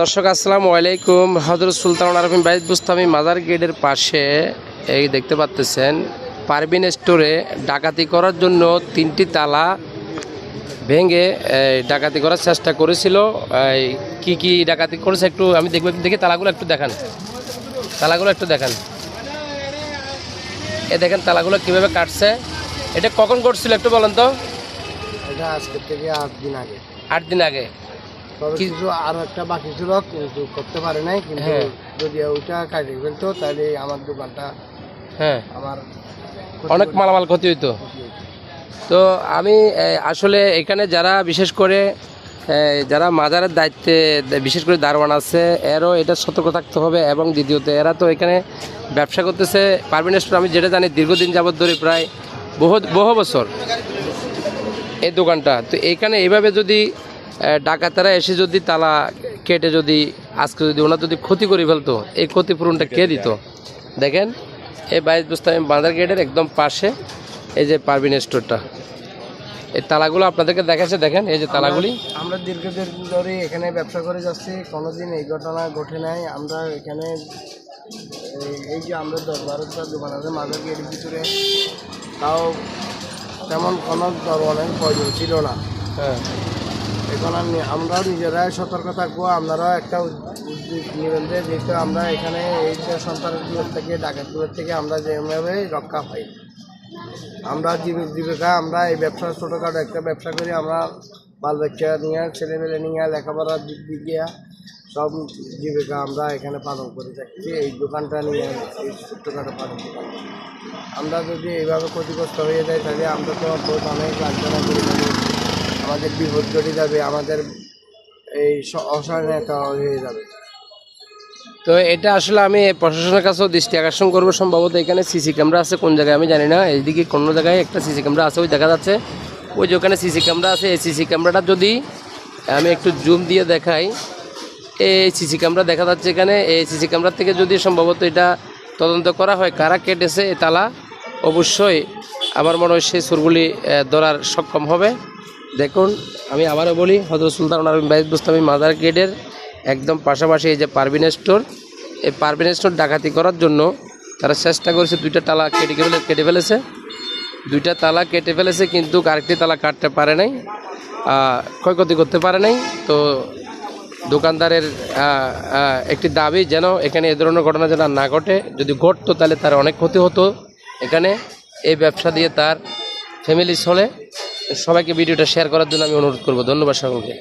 দর্শক আসসালামু আলাইকুম। হজরত সুলতান আরফিন বাইজ বুস্তামি মাজার গেটের পাশে এই দেখতে পাচ্তেছেন পারবিন স্টোরে ডাকাতি করার জন্য তিনটি তালা ভেঙে ডাকাতি করার চেষ্টা করেছিল। কি কি ডাকাতি করেছে একটু আমি দেখব দেখি তালাগুলো একটু দেখান। তালাগুলো একটু দেখান। এ দেখেন তালাগুলো কীভাবে কাটছে। এটা কখন করছিল একটু বলেন তো? এটা আজকের থেকে আট দিন আগে। আট দিন আগে। তবে কিছু আরও একটা বাকি ছিল কিন্তু করতে পারে নাই কিন্তু হ্যাঁ। যদি ওইটা কাটিয়ে ফেলতো তাহলে আমার দোকানটা হ্যাঁ। আমার অনেক মালামাল ক্ষতি হইতো। তো আমি আসলে এখানে যারা বিশেষ করে যারা মাজারের দায়িত্বে বিশেষ করে দারোয়ান আছে এরও এটা সতর্ক থাকতে হবে। এবং দ্বিতীয়ত এরা তো এখানে ব্যবসা করতেছে। পারভিন স্টোর আমি যেটা জানি দীর্ঘদিন যাবত ধরে প্রায় বহু বহু বছর এই দোকানটা। তো এইখানে এইভাবে যদি ডাকাতেরা এসে যদি তালা কেটে যদি আজকে যদি ওনার যদি ক্ষতি করে ফেলতো এই ক্ষতিপূরণটা কে দিত? দেখেন এই বাইশ বুস্তামি বাঁধার গেটের একদম পাশে এই যে পারভিন স্টোরটা এই তালাগুলো আপনাদেরকে দেখাচ্ছে দেখেন এই যে তালাগুলি। আমরা দীর্ঘদিন ধরে এখানে ব্যবসা করে যাচ্ছি কোনোদিন এই ঘটনা ঘটে নাই। আমরা এখানে এই- এই যে আমরা দশ বারোটা দোকান আছে মাদার গেটের ভিতরে তাও তেমন কোনো দরওয়ানের প্রয়োজন ছিল না। হ্যাঁ। এখন আমি আমরাও নিজেরাই সতর্ক থাকব আপনারাও একটা উদ্যোগ নেবেন যে যেহেতু আমরা এখানে এই সন্তানগুলোর থেকে ডাকাতগুলোর থেকে আমরা যেভাবে রক্ষা পাই। আমরা জীবিক, আমরা এই ব্যবসা ছোটোখাটো একটা ব্যবসা করি, আমরা বাল বাচ্চা নিয়ে, ছেলেমেলে নিয়ে, লেখাপড়ার দিক দিয়ে সব জীবিকা আমরা এখানে পালন করে থাকছি এই দোকানটা নিয়ে এই ছোট্টখাটো পালন দোকান আমরা যদি এইভাবে ক্ষতিগ্রস্ত হয়ে যাই, তাহলে আমরা তো অনেক করে যাবে আমাদের বিপদ ঘটে যাবে, আমাদের এই অসহায়তা হয়ে যাবে। তো এটা আসলে আমি প্রশাসনের কাছেও দৃষ্টি আকর্ষণ করব। সম্ভবত এখানে সিসি ক্যামেরা আছে, কোন জায়গায় আমি জানি না। এইদিকে কোনো জায়গায় একটা সিসি ক্যামেরা আছে, ওই দেখা যাচ্ছে। ওই যে ওখানে সিসি ক্যামেরা আছে, এই সিসি ক্যামেরাটা যদি আমি একটু জুম দিয়ে দেখাই, এই সিসি ক্যামেরা দেখা যাচ্ছে এখানে। এই সিসি ক্যামেরা থেকে যদি সম্ভবত এটা তদন্ত করা হয়, কারা কেটেছে এই তালা, অবশ্যই আমার মনে হয় সেই সুরগুলি ধরার সক্ষম হবে। দেখুন, আমি আবারও বলি হজরত সুলতান আরবিন বাইজ বুস্তামি মাদার গেটের একদম পাশাপাশি এই যে পারভিন স্টোর, এই পারভিন স্টোর ডাকাতি করার জন্য তারা চেষ্টা করেছে দুইটা তালা কেটে ফেলে কেটে ফেলেছে। দুইটা তালা কেটে ফেলেছে, কিন্তু আরেকটি তালা কাটতে পারে নাই ক্ষয়ক্ষতি করতে পারে নাই। তো দোকানদারের একটি দাবি যেন এখানে এ ধরনের ঘটনা যেন না ঘটে, যদি ঘটতো তাহলে তার অনেক ক্ষতি হতো। এখানে এই ব্যবসা দিয়ে তার ফ্যামিলি চলে। সবাইকে ভিডিওটা শেয়ার করার জন্য আমি অনুরোধ করব। ধন্যবাদ সকলকে।